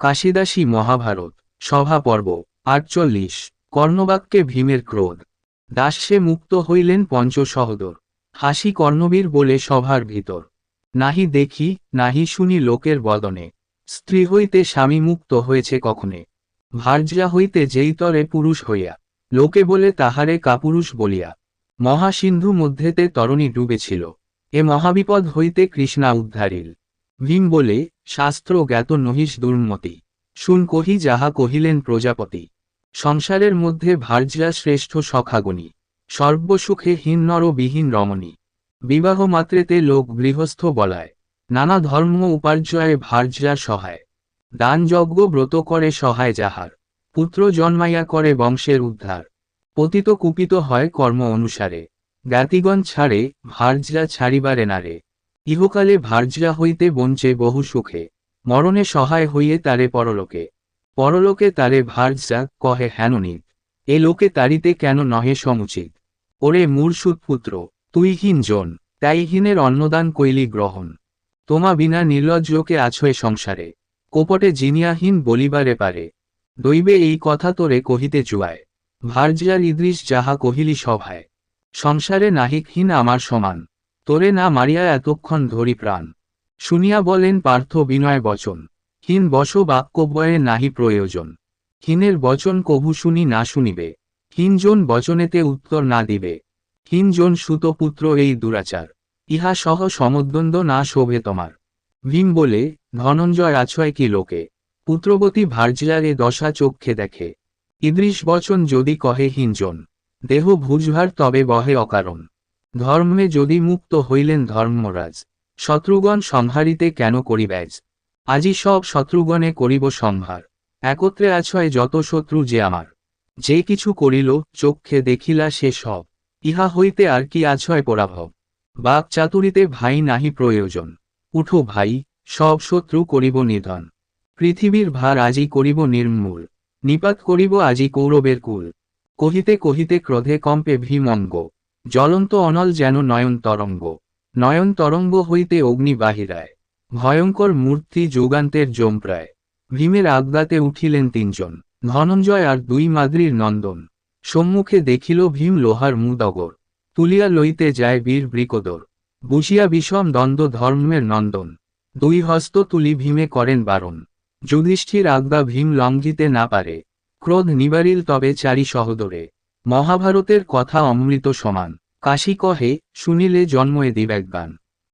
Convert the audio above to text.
কাশিদাসী মহাভারত, সভা পর্ব, আটচল্লিশ, কর্ণবাক্যে ভীমের ক্রোধ। দাস্যে মুক্ত হইলেন পঞ্চসহদর। হাসি কর্ণবীর বলে সভার ভিতর। নাহি দেখি, নাহি শুনি লোকের বদনে। স্ত্রী হইতে স্বামী মুক্ত হয়েছে কখনে। ভার্যা হইতে যেই তরে পুরুষ হইয়া। লোকে বলে তাহারে কাপুরুষ বলিয়া। মহাসিন্ধু মধ্যেতে তরণী ডুবেছিল। এ মহাবিপদ হইতে কৃষ্ণা উদ্ধারিল। ভীম বলে শাস্ত্র জ্ঞাত নহিস দুর্মতি। শুন কহি যাহা কহিলেন প্রজাপতি। সংসারের মধ্যে ভার্যা শ্রেষ্ঠ সখাগণী। সর্বসুখে হীন নর বিহীন রমণী। বিবাহ মাত্রেতে লোক গৃহস্থ বলায়। নানা ধর্ম উপার্জয়ে ভার্যার সহায়। দান যজ্ঞ ব্রত করে সহায় যাহার। পুত্র জন্মাইয়া করে বংশের উদ্ধার। পতিত কুপিত হয় কর্ম অনুসারে। জ্ঞাতিগণ ছাড়ে ভার্যা ছাড়িবারে নারে। ইহকালে ভার্যা হইতে বঞ্চে বহু সুখে, মরণে সহায় হইয়ে তারে পরলোকে। পরলোকে তারে ভার্যা কহে হেননিত এ লোকে তারিতে কেন নহে সমুচিত? ওরে মূর্ষুত পুত্র, তুই হীন জন, তাই হীনের অন্নদান কইলি গ্রহণ। তোমা বিনা নির্লজ্জকে আছো এ সংসারে, কোপটে জিনিয়াহীন বলিবারে পারে। দৈবে এই কথা তোরে কহিতে চুয়ায় ভার্যার ইদ্রিস যাহা কহিলি সভায়। সংসারে নাহিকহীন আমার সমান তোরে না মারিয়া এতক্ষণ ধরি প্রাণ। শুনিয়া বলেন, পার্থ বিনয় বচন। হীন বশ বাক্যবয়ে নাহি প্রয়োজন। হীনের বচন কভু শুনি না শুনিবে। হীনজন বচনেতে উত্তর না দিবে। হীনজন সুতপুত্র এই দুরাচার। ইহা সহ সমদ্বন্দ্ব না শোভে তোমার। ভীম বলে, ধনঞ্জয় আছয় কি লোকে? পুত্রবতী ভার্যার এ দশা চক্ষে দেখে। ইদৃশ বচন যদি কহে হীনজন। দেহ ভুজভার তবে বহে অকারণ। ধর্মে যদি মুক্ত হইলেন ধর্মরাজ, শত্রুগণ সংহারিতে কেন করিব্যাজ আজি সব শত্রুগণে করিব সংহার, একত্রে আছয় যত শত্রু যে আমার। যে কিছু করিল চক্ষে দেখিলা সে সব, ইহা হইতে আর কি আছয় পরাভব? বাক চাতুরিতে ভাই নাহি প্রয়োজন, উঠো ভাই, সব শত্রু করিব নিধন। পৃথিবীর ভার আজি করিব নির্মূল, নিপাত করিব আজি কৌরবের কুল। কহিতে কহিতে ক্রোধে কম্পে ভীমঙ্গ জ্বলন্ত অনল যেন নয়ন তরঙ্গ নয়ন তরঙ্গ হইতে অগ্নি বাহিরায়। ভয়ঙ্কর মূর্তি যুগান্তের জমপ্রায় ভীমের আজ্ঞাতে উঠিলেন তিনজন। ধনঞ্জয় আর দুই মাদ্রির নন্দন। সম্মুখে দেখিল ভীম লোহার মুদগর। তুলিয়া লইতে যায় বীর বৃকদর। বুঝিয়া বিষম দ্বন্দ্ব ধর্মের নন্দন। দুই হস্ত তুলি ভীমে করেন বারণ। যুধিষ্ঠির আজ্ঞা ভীম লঙ্ঘিতে না পারে। ক্রোধ নিবারিল তবে চারি সহদরে। মহাভারতের কথা অমৃত সমান। কাশী কহে শুনিলে জন্ময়ে দিব্যাজ্ঞান।